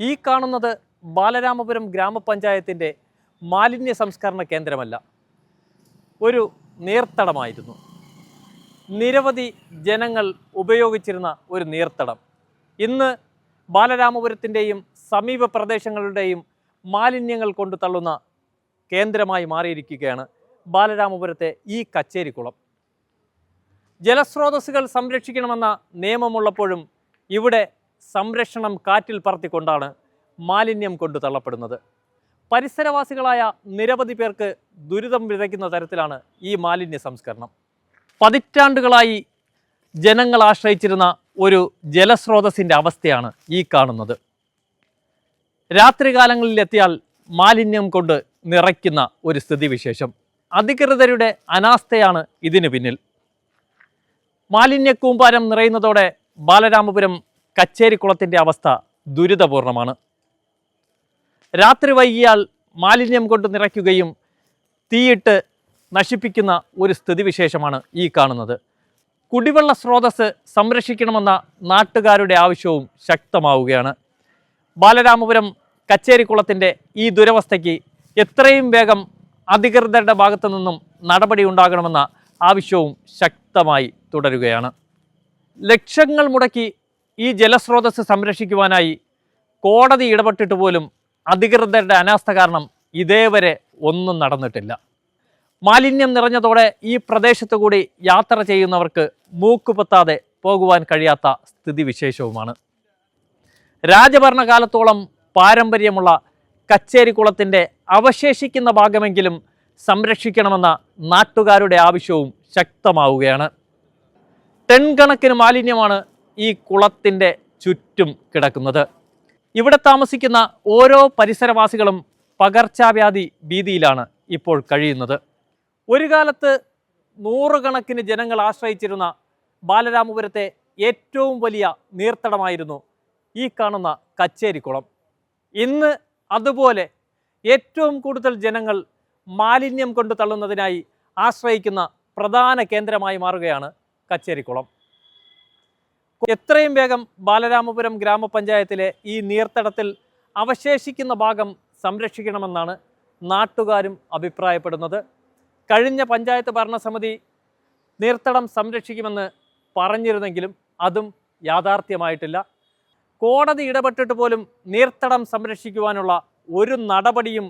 ഈ കാണുന്നത് ബാലരാമപുരം ഗ്രാമപഞ്ചായത്തിന്റെ മാലിന്യ സംസ്കരണ കേന്ദ്രമല്ല. ഒരു നീർത്തടമായിരുന്നു. നിരവധി ജനങ്ങൾ ഉപയോഗിച്ചിരുന്ന ഒരു നീർത്തടം. ഇന്ന് ബാലരാമപുരത്തിന്റെയും സമീപ പ്രദേശങ്ങളുടെയും മാലിന്യങ്ങൾ കൊണ്ടു തള്ളുന്ന കേന്ദ്രമായി മാറിയിരിക്കുകയാണ് ബാലരാമപുരത്തെ ഈ കച്ചേരിക്കുളം. ജലസ്രോതസ്സുകൾ സംരക്ഷിക്കണമെന്ന നിയമമുള്ളപ്പോഴും ഇവിടെ സംരക്ഷണം കാറ്റിൽ പറത്തിക്കൊണ്ടാണ് മാലിന്യം കൊണ്ടു തള്ളപ്പെടുന്നത്. പരിസരവാസികളായ നിരവധി പേർക്ക് ദുരിതം വിതയ്ക്കുന്ന തരത്തിലാണ് ഈ മാലിന്യ സംസ്കരണം. പതിറ്റാണ്ടുകളായി ജനങ്ങൾ ആശ്രയിച്ചിരുന്ന ഒരു ജലസ്രോതസ്സിന്റെ അവസ്ഥയാണ് ഈ കാണുന്നത്. രാത്രികാലങ്ങളിലെത്തിയാൽ മാലിന്യം കൊണ്ട് നിറയ്ക്കുന്ന ഒരു സ്ഥിതിവിശേഷം. അധികൃതരുടെ അനാസ്ഥയാണ് ഇതിനു പിന്നിൽ. മാലിന്യ കൂമ്പാരം നിറയുന്നതോടെ ബാലരാമപുരം കച്ചേരിക്കുളത്തിന്റെ അവസ്ഥ ദുരിതപൂർണമാണ്. രാത്രി വൈകിയാൽ മാലിന്യം കൊണ്ട് നിറയ്ക്കുകയും തീയിട്ട് നശിപ്പിക്കുന്ന ഒരു സ്ഥിതിവിശേഷമാണ് ഈ കാണുന്നത്. കുടിവെള്ള സ്രോതസ് സംരക്ഷിക്കണമെന്ന നാട്ടുകാരുടെ ആവശ്യവും ശക്തമാവുകയാണ്. ബാലരാമപുരം കച്ചേരിക്കുളത്തിന്റെ ഈ ദുരവസ്ഥയ്ക്ക് എത്രയും വേഗം അധികൃതരുടെ ഭാഗത്തു നിന്നും നടപടി ഉണ്ടാകണമെന്ന ആവശ്യവും ശക്തമായി തുടരുകയാണ്. ലക്ഷങ്ങൾ മുടക്കി ഈ ജലസ്രോതസ് സംരക്ഷിക്കുവാനായി കോടതി ഇടപെട്ടിട്ട് പോലും അധികൃതരുടെ അനാസ്ഥ കാരണം ഇതേവരെ ഒന്നും നടന്നിട്ടില്ല. മാലിന്യം നിറഞ്ഞതോടെ ഈ പ്രദേശത്തു കൂടി യാത്ര ചെയ്യുന്നവർക്ക് മൂക്കുപൊത്താതെ പോകുവാൻ കഴിയാത്ത സ്ഥിതിവിശേഷവുമാണ്. രാജഭരണകാലത്തോളം പാരമ്പര്യമുള്ള കച്ചേരിക്കുളത്തിന്റെ അവശേഷിക്കുന്ന ഭാഗമെങ്കിലും സംരക്ഷിക്കണമെന്ന നാട്ടുകാരുടെ ആവശ്യവും ശക്തമാവുകയാണ്. ടൺ കണക്കിന് മാലിന്യമാണ് ഈ കുളത്തിന്റെ ചുറ്റും കിടക്കുന്നത്. ഇവിടെ താമസിക്കുന്ന ഓരോ പരിസരവാസികളും പകർച്ചവ്യാധി ഭീതിയിലാണ് ഇപ്പോൾ കഴിയുന്നത്. ഒരു കാലത്ത് നൂറുകണക്കിന് ജനങ്ങൾ ആശ്രയിച്ചിരുന്ന ബാലരാമപുരത്തെ ഏറ്റവും വലിയ നീർത്തടമായിരുന്നു ഈ കാണുന്ന കച്ചേരിക്കുളം ഇന്ന് അതുപോലെ ഏറ്റവും കൂടുതൽ ജനങ്ങൾ മാലിന്യം കൊണ്ട് തള്ളുന്നതിനായി ആശ്രയിക്കുന്ന പ്രധാന കേന്ദ്രമായി മാറുകയാണ് കച്ചേരിക്കുളം എത്രയും വേഗം ബാലരാമപുരം ഗ്രാമപഞ്ചായത്തിലെ ഈ നീർത്തടത്തിൽ അവശേഷിക്കുന്ന ഭാഗം സംരക്ഷിക്കണമെന്നാണ് നാട്ടുകാരും അഭിപ്രായപ്പെടുന്നത്. കഴിഞ്ഞ പഞ്ചായത്ത് ഭരണസമിതി നീർത്തടം സംരക്ഷിക്കുമെന്ന് പറഞ്ഞിരുന്നെങ്കിലും അതും യാഥാർത്ഥ്യമായിട്ടില്ല. കോടതി ഇടപെട്ടിട്ട് പോലും നീർത്തടം സംരക്ഷിക്കുവാനുള്ള ഒരു നടപടിയും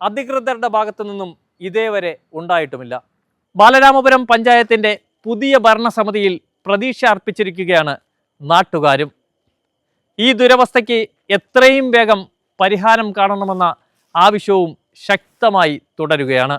അധികൃതരുടെ ഭാഗത്തു നിന്നും ഇതേവരെ ഉണ്ടായിട്ടുമില്ല. ബാലരാമപുരം പഞ്ചായത്തിന്റെ പുതിയ ഭരണസമിതിയിൽ പ്രതീക്ഷ അർപ്പിച്ചിരിക്കുകയാണ് നാട്ടുകാരും. ഈ ദുരവസ്ഥയ്ക്ക് എത്രയും വേഗം പരിഹാരം കാണണമെന്ന ആവശ്യവും ശക്തമായി തുടരുകയാണ്.